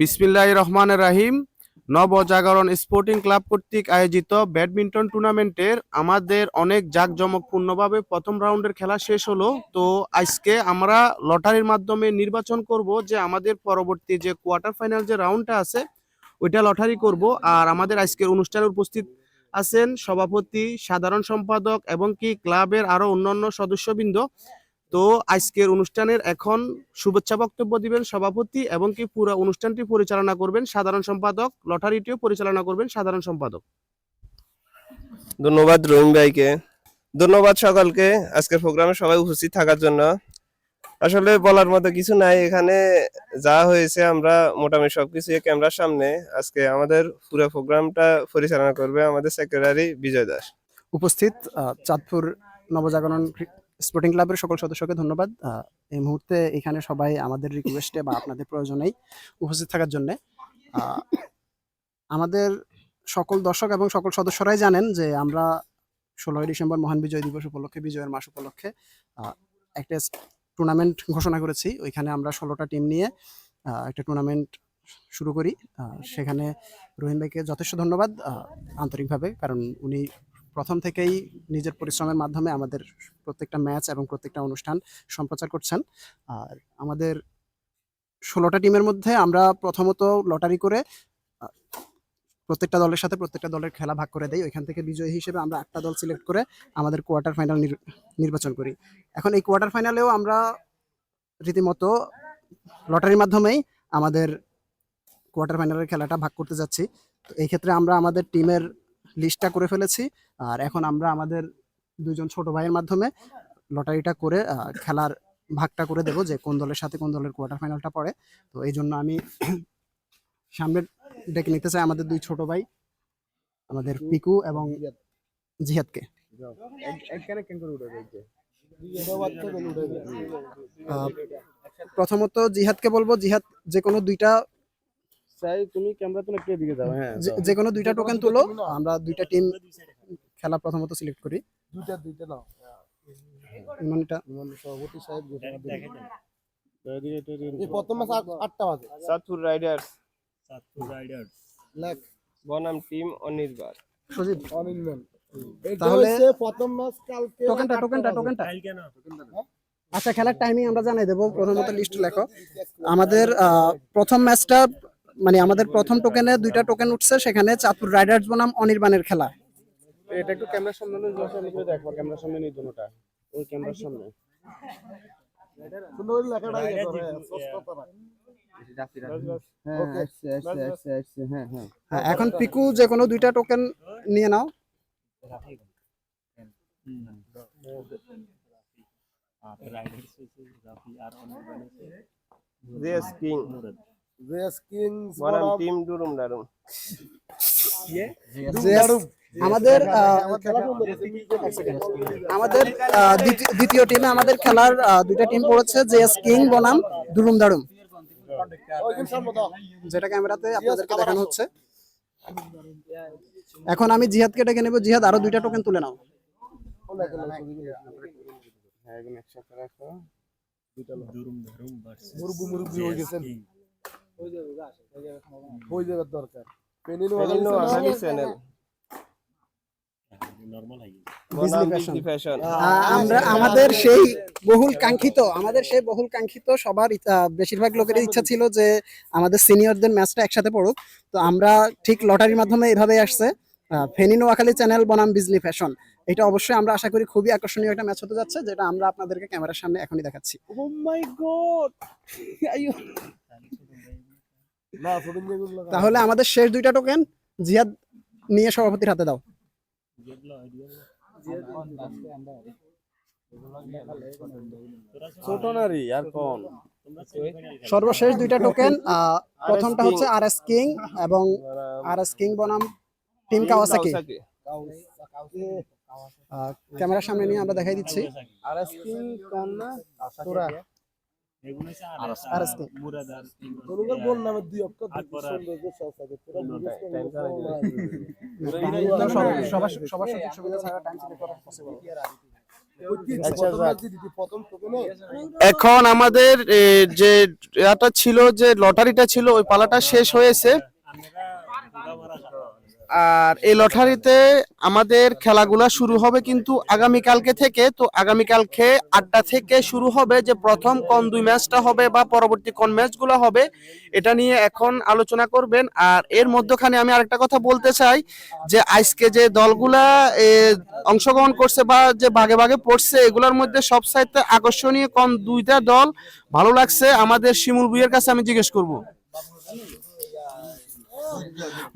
বিসমিল্লাহ রহমান রাহিম। নবজাগরণ স্পোর্টিং ক্লাব কর্তৃক আয়োজিত ব্যাডমিন্টন টুর্নামেন্টের আমাদের অনেক জাঁকজমকপূর্ণভাবে প্রথম রাউন্ডের খেলা শেষ হলো। তো আজকে আমরা লটারির মাধ্যমে নির্বাচন করব যে আমাদের পরবর্তী যে কোয়ার্টার ফাইনাল যে রাউন্ডটা আছে, ওইটা লটারি করব। আর আমাদের আজকের অনুষ্ঠানে উপস্থিত আছেন সভাপতি, সাধারণ সম্পাদক এবং কি ক্লাবের আরও অন্যান্য সদস্যবৃন্দ। তো আজকের অনুষ্ঠানের এখন শুভেচ্ছা বক্তব্য দিবেন সভাপতি এবং কি পুরো অনুষ্ঠানটি পরিচালনা করবেন সাধারণ সম্পাদক লটারিটিও পরিচালনা করবেন সাধারণ সম্পাদক। ধন্যবাদ রহিম ভাইকে। ধন্যবাদ সকলকে। আজকের প্রোগ্রামে সবাই উপস্থিত থাকার জন্য। আসলে বলার মতো কিছু নাই। এখানে যা হয়েছে আমরা মোটামুটি সবকিছু ক্যামেরার সামনে। আজকে আমাদের পুরো প্রোগ্রামটা পরিচালনা করবে আমাদের সেক্রেটারি বিজয় দাস। উপস্থিত আহ, চাঁদপুর নবজাগরণ স্পোর্টিং ক্লাবের সকল সদস্যকে ধন্যবাদ। এই মুহূর্তে এখানে সবাই আমাদের রিকোয়েস্টে বা আপনাদের প্রয়োজনেই উপস্থিত থাকার জন্যে। আমাদের সকল দর্শক এবং সকল সদস্যরাই জানেন যে আমরা ষোলোই ডিসেম্বর মহান বিজয় দিবস উপলক্ষে, বিজয়ের মাস উপলক্ষে একটা টুর্নামেন্ট ঘোষণা করেছি। ওইখানে আমরা ষোলোটা টিম নিয়ে একটা টুর্নামেন্ট শুরু করি। সেখানে রহিম ভাইকে যথেষ্ট ধন্যবাদ আন্তরিকভাবে, কারণ উনি প্রথম থেকেই নিজের পরিশ্রমের মাধ্যমে আমাদের প্রত্যেকটা ম্যাচ এবং প্রত্যেকটা অনুষ্ঠান সম্প্রচার করছেন। আর আমাদের ষোলোটা টিমের মধ্যে আমরা প্রথমত লটারি করে প্রত্যেকটা দলের সাথে প্রত্যেকটা দলের খেলা ভাগ করে দেই। ওইখান থেকে বিজয়ী হিসেবে আমরা আটটা দল সিলেক্ট করে আমাদের কোয়ার্টার ফাইনাল নির্বাচন করি। এখন এই কোয়ার্টার ফাইনালেও আমরা রীতিমতো লটারির মাধ্যমেই আমাদের কোয়ার্টার ফাইনালের খেলাটা ভাগ করতে যাচ্ছি। তো এই ক্ষেত্রে আমরা আমাদের টিমের লিস্টটা করে ফেলেছি। আর এখন আমরা আমাদের দুইজন ছোট ভাইয়ের মাধ্যমে লটারিটা করে খেলার ভাগটা করে দেবো যে কোন দলের সাথে কোন দলের কোয়ার্টার ফাইনালটা পড়ে। তো এই জন্য আমি সামনে ডেকে নিতে চাই আমাদের দুই ছোট ভাই আমাদের পিকু এবং জিহাদকে প্রথমত জিহাদকে বলব জিহাদ যে কোনো দুইটা চাই তুমি ক্যামেরা তো একটু এদিকে যাও হ্যাঁ যে- কোনো দুইটা টোকেন তুলো আমরা দুইটা টিম খেলা প্রথমত সিলেক্ট করি। দুইটা দুইটা নাও। ইমনটা। ইমাম সভাপতি সাহেব এই প্রথম ম্যাচ আটটা বাজে। সাতপুর রাইডার্স। লেখ। বনাম টিম অনির্বাণ। সজীব। ম্যান তাহলে- প্রথম ম্যাচ কালকে টোকেনটা টোকেনটা আটটা টোকেনটা আচ্ছা খেলার টাইমিং আমরা জানাই দেবো। প্রথমত লিস্ট লেখো। আমাদের আহ, প্রথম ম্যাচটা মানে আমাদের প্রথম টোকেনে দুইটা টোকেন উঠছে সেখানে চাঁদপুর রাইডার্স বনাম অনির্বাণের খেলা। এটা একটু ক্যামেরার সামনে নিয়ে সামনে করে দেখো ক্যামেরার সামনে নিয়ে দুটোটা। ওই ক্যামেরার সামনে। সুন্দর করে লেখাটা করে, স্পষ্টতা রাখ। Okay. হ্যাঁ, এখন পিকু যে কোনো দুইটা টোকেন নিয়ে নাও। জেএস কিং JS Kings বনাম বনাম টিম ডুরুম দারুম আমাদের আমাদের দ্বিতীয়- টিমে আমাদের খেলার দুইটা টিম পড়েছে জেএস কিং বনাম দুরুম দারুম। যেটা ক্যামেরাতে আপনাদেরকে দেখানো হচ্ছে। এখন আমি জিহাদকে ডেকে নেব। জিহাদ আরও দুইটা টোকেন তুলে নাও। হ্যাঁ একসাথে রাখো। মুরব্বি মুরব্বি হয়ে গেছেন হয়ে যাবার দরকার পেনিনো চ্যানেল আমরা আমাদের সেই বহুল কাঙ্ক্ষিত আমাদের সেই বহুল কাঙ্ক্ষিত সবার বেশিরভাগ লোকেরই ইচ্ছা ছিল যে আমাদের সিনিয়রদের ম্যাচটা একসাথে পড়ুক। তো আমরা ঠিক লটারির মাধ্যমে এভাবেই আসছে। ফেনী নোয়াখালী চ্যানেল বনাম বিজলি ফ্যাশন এটা অবশ্যই আমরা আশা করি খুবই আকর্ষণীয় একটা ম্যাচ হতে যাচ্ছে যেটা আমরা আপনাদেরকে ক্যামেরার সামনে এখনই দেখাচ্ছি। ও মাই গড না ছোটন যেগুলো লেখা। তাহলে আমাদের শেষ দুইটা টোকেন জিয়াদ নিয়ে সভাপতির হাতে দাও। ছোট নারী আর কোন? সর্বশেষ দুইটা টোকেন প্রথমটা হচ্ছে আর এস কিং এবং আর এস কিং বনাম টিম কাওয়াসাকি ক্যামেরার সামনে নিয়ে আমরা দেখাই দিচ্ছি। আর কোন এস কিং তোর। বল এখন আমাদের যে এটা ছিল যে লটারিটা ছিল ওই পালাটা শেষ হয়েছে। আর এই লটারিতে আমাদের খেলাগুলা শুরু হবে কিন্তু আগামীকালকে থেকে, তো আগামীকালকে আটটা থেকে শুরু হবে যে প্রথম কোন দুই ম্যাচটা হবে বা পরবর্তী কোন ম্যাচগুলো হবে, এটা নিয়ে এখন আলোচনা করবেন। আর এর মধ্যখানে আমি আরেকটা কথা বলতে চাই, যে আজকে যে দলগুলা অংশগ্রহণ করছে বা যে ভাগে ভাগে পড়ছে, এগুলোর মধ্যে সব সাইতে আকর্ষণীয় কোন দুইটা দল ভালো লাগছে? আমাদের শিমুল বুইয়ের কাছে আমি জিজ্ঞেস করব।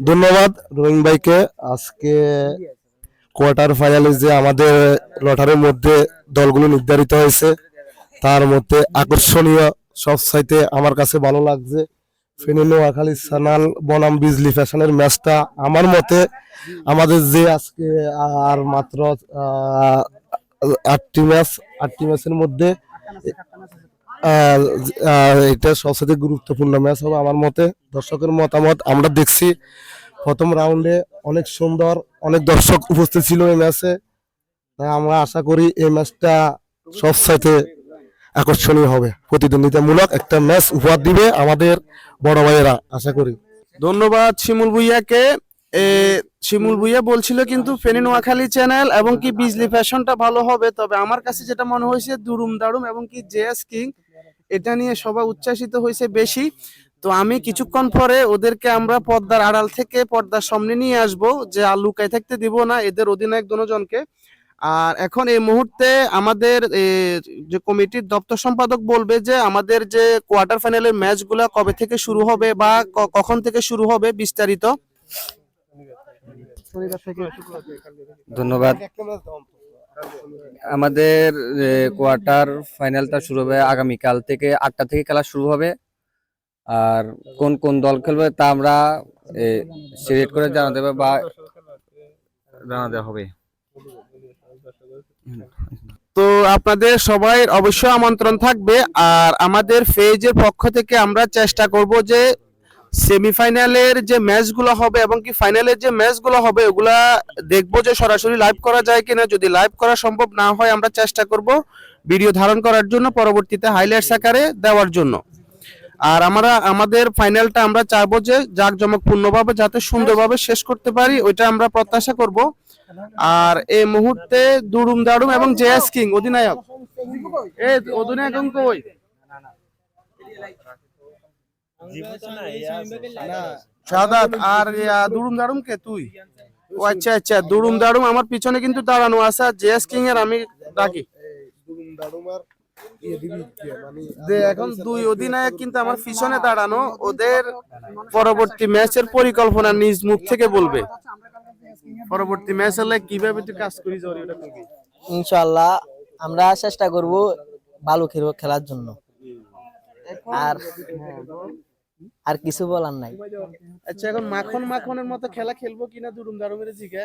ধন্যবাদ রোহিং ভাইকে। আজকে কোয়ার্টার ফাইনালে যে আমাদের লটারির মধ্যে দলগুলো নির্ধারিত হয়েছে, তার মধ্যে আকর্ষণীয় সব সাইতে আমার কাছে ভালো লাগছে ফেনী নোয়াখালী সানাল বনাম বিজলি ফ্যাশনের ম্যাচটা। আমার মতে আমাদের যে আজকে আর মাত্র আটটি ম্যাচ, আটটি ম্যাচের মধ্যে এটা সবচেয়ে গুরুত্বপূর্ণ ম্যাচ হবে আমার মতে। দর্শকের মতামত আমরা দেখছি। প্রথম রাউন্ডে অনেক সুন্দর অনেক দর্শক উপস্থিত ছিল এই ম্যাচে তাই আমরা আশা করি এই ম্যাচটা সবসাইতে আকর্ষণীয় হবে। প্রতিদ্বন্দ্বিতামূলক একটা ম্যাচ উপহার দিবে আমাদের বড় ভাইয়েরা, আশা করি। ধন্যবাদ শিমুল ভুইয়াকে। শিমুল ভুইয়া বলছিল কিন্তু ফেনী নোয়াখালী চ্যানেল এবং কি বিজলি ফ্যাশনটা ভালো হবে। তবে আমার কাছে যেটা মনে হয়েছে, দুরুম দারুম এবং কি জেএস কিং এটা নিয়ে সবাই উচ্ছ্বাসিত হয়েছে বেশি। তো আমি কিছুক্ষণ পরে ওদেরকে আমরা পর্দার আড়াল থেকে পর্দার সামনে নিয়ে আসব যে আর লুকায় থাকতে দিব না, এদের অধিনায়ক দুজনকে। আর এখন এই মুহূর্তে আমাদের যে কমিটির দপ্তর সম্পাদক বলবে যে আমাদের যে কোয়ার্টার ফাইনালের ম্যাচগুলো কবে থেকে শুরু হবে বা কখন থেকে শুরু হবে বিস্তারিত। ধন্যবাদ। আমাদের কোয়ার্টার ফাইনালটা শুরু হবে আগামীকাল থেকে আটটা থেকে খেলা শুরু হবে। আর কোন কোন দল খেলবে তা আমরা সিলেক্ট করে জানা দেবে বা জানা দেওয়া হবে। তো আপনাদের সবাই অবশ্যই আমন্ত্রণ থাকবে। আর আমাদের ফেজের পক্ষ থেকে আমরা চেষ্টা করব যে সেমিফাইনালের যে ম্যাচগুলো হবে এবং কি ফাইনালের যে ম্যাচগুলো হবে, ওগুলা দেখব যে সরাসরি লাইভ করা যায় কিনা। যদি লাইভ করা সম্ভব না হয়, আমরা চেষ্টা করব ভিডিও ধারণ করার জন্য পরবর্তীতে হাইলাইটস আকারে দেওয়ার জন্য। আর আমরা, আমাদের ফাইনালটা আমরা চাইব যে জাঁকজমকপূর্ণভাবে যাতে সুন্দরভাবে শেষ করতে পারি, ওইটা আমরা প্রত্যাশা করব। আর এই মুহূর্তে দুরুম দারুম এবং জেএস কিং, অধিনায়ক। এ অধিনায়ক কই? সাদাত আর দুরুম দারুম কে তুই? ও আচ্ছা আচ্ছা দুরুম দারুম আমার পিছনে কিন্তু দাঁড়ানো আছে আর জেএস কিং এর আমি ডাকি। যে এখন দুই অধিনায়ক কিন্তু আমার পিছনে দাঁড়ানো ওদের পরবর্তী ম্যাচের পরিকল্পনা নিজ মুখ থেকে বলবে। পরবর্তী ম্যাচ হলে কীভাবে তুই কাজ করিস ইনশাআল্লাহ আমরা চেষ্টা করব ভালো খেলব খেলার জন্য। আর আর কিছু বলার নাই। আচ্ছা এখন মাখন মাখনের মতো খেলা খেলব কিনা দুরুম দারুমের জিগা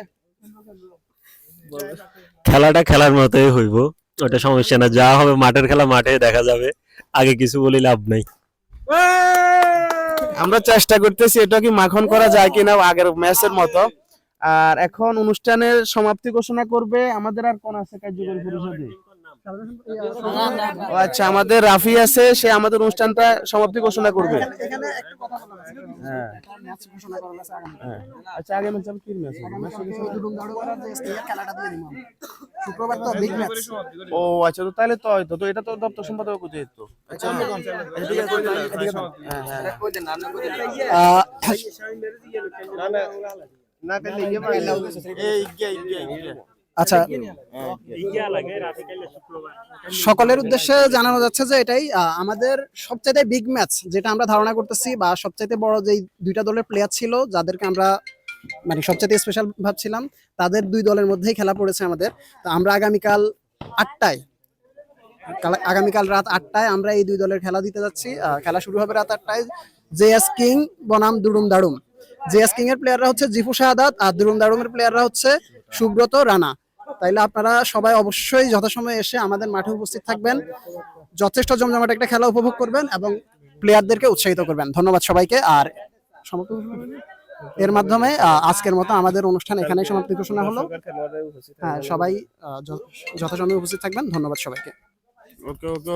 খেলাটা খেলার মতোই হইব ওটা সমস্যা না। যা হবে মাঠের খেলা মাঠে দেখা যাবে। আগে কিছু বলি লাভ নাই। আমরা চেষ্টা করতেছি এটা কি মাখন করা যায় কিনা আগের ম্যাচের মতো। আর এখন অনুষ্ঠানের সমাপ্তি ঘোষণা করবে আমাদের আর কোন আছে কার্যকরী পরিষদে? আচ্ছা আমাদের রাফি আছে সে আমাদের অনুষ্ঠানটা সমাপ্তি ঘোষণা করবে এখানে একটা কথা বলা আছে হ্যাঁ ম্যাচ ঘোষণা করা আছে আগামী হ্যাঁ আচ্ছা আগে ম্যাচ কি ম্যাচ শুক্রবার তো বিগ ম্যাচ ও আচ্ছা তো তাহলে তো হয়তো তো এটা তো দপ্তর সম্পাদক আচ্ছা। হ্যাঁ হ্যাঁ না পেলে ইয়ে পাইলে এই ইগে ইগে ইগে আচ্ছা সকলের উদ্দেশ্যে জানানো যাচ্ছে যে এটাই আহ, আমাদের সবচাইতে বিগ ম্যাচ যেটা আমরা ধারণা করতেছি বা সবচাইতে বড় যেই দুইটা দলের প্লেয়ার ছিল যাদেরকে আমরা মানে সবচাইতে স্পেশাল ভাবছিলাম তাদের দুই দলের মধ্যেই খেলা পড়েছে আমাদের। তো আমরা আগামীকাল আটটায় আগামীকাল রাত আটটায় আমরা এই দুই দলের খেলা দিতে যাচ্ছি। আহ, খেলা শুরু হবে রাত আটটায়। জেএস কিং বনাম দুরুম দারুম। জেএস কিং এর প্লেয়াররা হচ্ছে জিফু শাহাদাত আর দুরুম দারুমের প্লেয়াররা হচ্ছে সুব্রত রানা। তাইলে আপনারা সবাই অবশ্যই যথাসময়ে এসে আমাদের মাঠে উপস্থিত থাকবেন। যথেষ্ট জমজমাট একটা খেলা উপভোগ করবেন এবং প্লেয়ারদেরকে উৎসাহিত করবেন। ধন্যবাদ সবাইকে। আর এর মাধ্যমে আজকের মতো আমাদের অনুষ্ঠান এখানে সমাপ্তি ঘোষণা হলো। হ্যাঁ সবাই যথাসময়ে উপস্থিত থাকবেন। ধন্যবাদ সবাইকে। ওকে ওকে